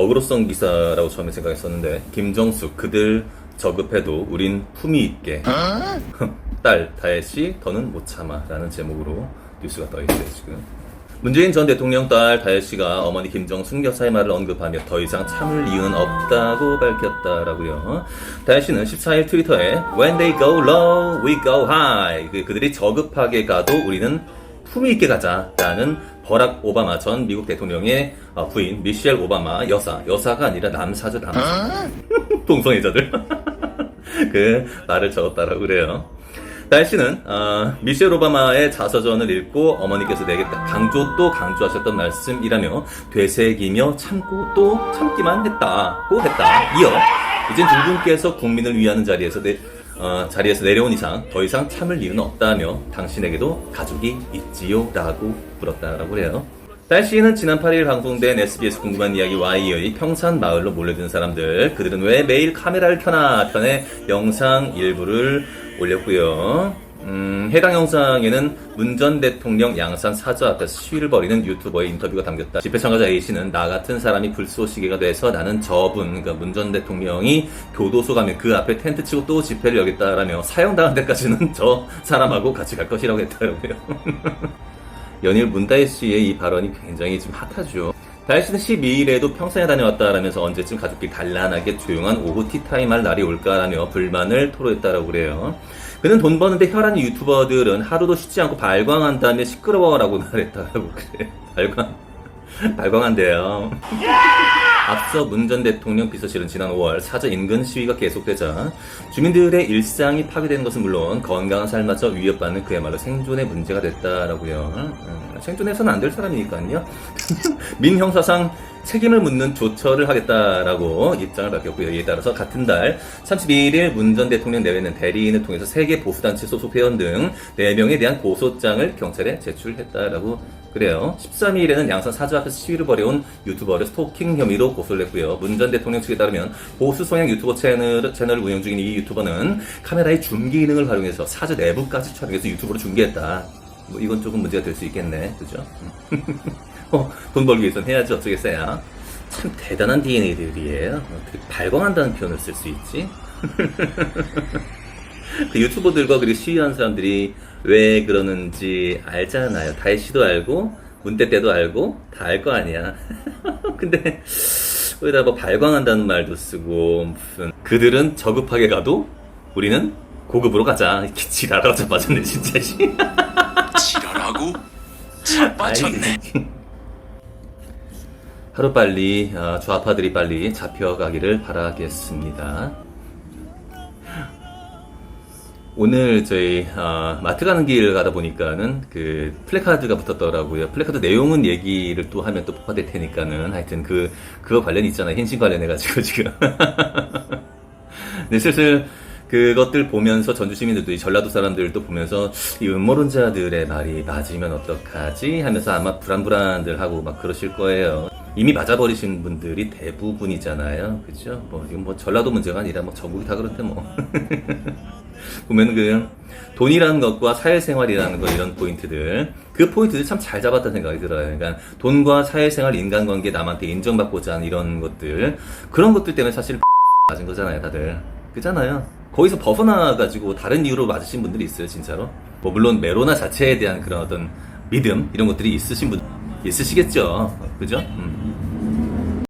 어그로성 기사라고 처음에 생각했었는데 김정숙 그들 저급해도 우린 품위 있게 딸 다혜씨 더는 못 참아라는 제목으로 뉴스가 떠 있어요 지금. 문재인 전 대통령 딸 다혜씨가 어머니 김정숙 여사의 말을 언급하며 더 이상 참을 이유는 없다고 밝혔다라고요. 다혜씨는 14일 트위터에 When they go low, we go high. 그- 그들이 저급하게 가도 우리는 품위 있게 가자라는 버락 오바마 전 미국 대통령의 어, 부인 미셸 오바마 여사 여사가 아니라 남사죠 남사 동성애자들 그 말을 적었다라고 그래요. 날씨는 어, 미셸 오바마의 자서전을 읽고 어머니께서 내게 딱 강조 또 강조하셨던 말씀이라며 되새기며 참고 또 참기만 했다고 했다. 이어 이젠 두 분께서 국민을 위하는 자리에서 내, 어, 자리에서 내려온 이상 더 이상 참을 이유는 없다며 당신에게도 가족이 있지요 라고 물었다라고 그래요. 딸 씨는 지난 8일 방송된 SBS 궁금한 이야기 Y의 평산 마을로 몰려든 사람들 그들은 왜 매일 카메라를 켜나 편의 영상 일부를 올렸고요. 음, 해당 영상에는 문전 대통령 양산 사저 앞에서 시위를 벌이는 유튜버의 인터뷰가 담겼다. 집회 참가자 A씨는 나 같은 사람이 불쏘시개가 돼서 나는 저분, 그러니까 문전 대통령이 교도소 가면 그 앞에 텐트 치고 또 집회를 여겠다라며 사형당한 데까지는 저 사람하고 같이 갈 것이라고 했다고요. 연일 문다혜 씨의 이 발언이 굉장히 지금 핫하죠. 다혜 씨는 12일에도 평생에 다녀왔다라면서 언제쯤 가족끼리 단란하게 조용한 오후 티타임 할 날이 올까라며 불만을 토로했다라고 그래요. 그는 돈 버는데 혈한 유튜버들은 하루도 쉬지 않고 발광한 다음에 시끄러워라고 말했다라고 그래. 발광. 발광한대요. 앞서 문 전 대통령 비서실은 지난 5월 사저 인근 시위가 계속되자 주민들의 일상이 파괴되는 것은 물론 건강한 삶마저 위협받는 그야말로 생존의 문제가 됐다라고요. 음, 생존해서는 안 될 사람이니까요. 민 형사상 책임을 묻는 조처를 하겠다라고 입장을 밝혔고요. 이에 따라서 같은 달 31일 문 전 대통령 내외는 대리인을 통해서 세계 보수단체 소속 회원 등 4명에 대한 고소장을 경찰에 제출했다라고 그래요. 13일에는 양산 사주 앞에서 시위를 벌여온 유튜버를 스토킹 혐의로 고소를 했고요. 문 전 대통령 측에 따르면 보수 성향 유튜버 채널, 채널을 운영 중인 이 유튜버는 카메라의 줌 기능을 활용해서 사주 내부까지 촬영해서 유튜브로 중계했다. 뭐 이건 조금 문제가 될 수 있겠네. 그죠? 어, 돈 벌기 위해서는 해야지 어쩌겠어요. 참 대단한 DNA들이에요. 어떻게 발광한다는 표현을 쓸 수 있지? 그 유튜버들과 그리고 시위하는 사람들이 왜 그러는지 알잖아요. 다혜 씨도 알고, 문대 때도 알고, 다 알 거 아니야. 근데, 거기다 뭐 발광한다는 말도 쓰고, 무슨, 그들은 저급하게 가도, 우리는 고급으로 가자. 이렇게 지랄하고 자빠졌네, 진짜. 씨. 지랄하고 자빠졌네. 하루빨리 어, 좌파들이 빨리 잡혀가기를 바라겠습니다. 오늘 저희 어, 마트 가는 길 가다 보니까는 그 플래카드가 붙었더라고요. 플래카드 내용은 얘기를 또 하면 또 폭파될 테니까는 하여튼 그 그거 관련 있잖아요. 흰신 관련해 가지고 지금. 네, 슬슬 그것들 보면서 전주 시민들도 이 전라도 사람들도 보면서 이 음모론자들의 말이 맞으면 어떡하지 하면서 아마 불안불안들 하고 막 그러실 거예요. 이미 맞아버리신 분들이 대부분이잖아요. 그죠? 뭐, 이건 뭐 전라도 문제가 아니라 뭐 전국이 다 그렇대 뭐. 보면 그 돈이라는 것과 사회생활이라는 거 이런 포인트들 그 포인트들 참 잘 잡았다는 생각이 들어요. 그러니까 돈과 사회생활, 인간관계 남한테 인정받고자 하는 이런 것들 그런 것들 때문에 사실 맞은 거잖아요, 다들. 그잖아요. 거기서 벗어나 가지고 다른 이유로 맞으신 분들이 있어요, 진짜로. 뭐 물론 메로나 자체에 대한 그런 어떤 믿음 이런 것들이 있으신 분 있으시겠죠, 그죠? 음.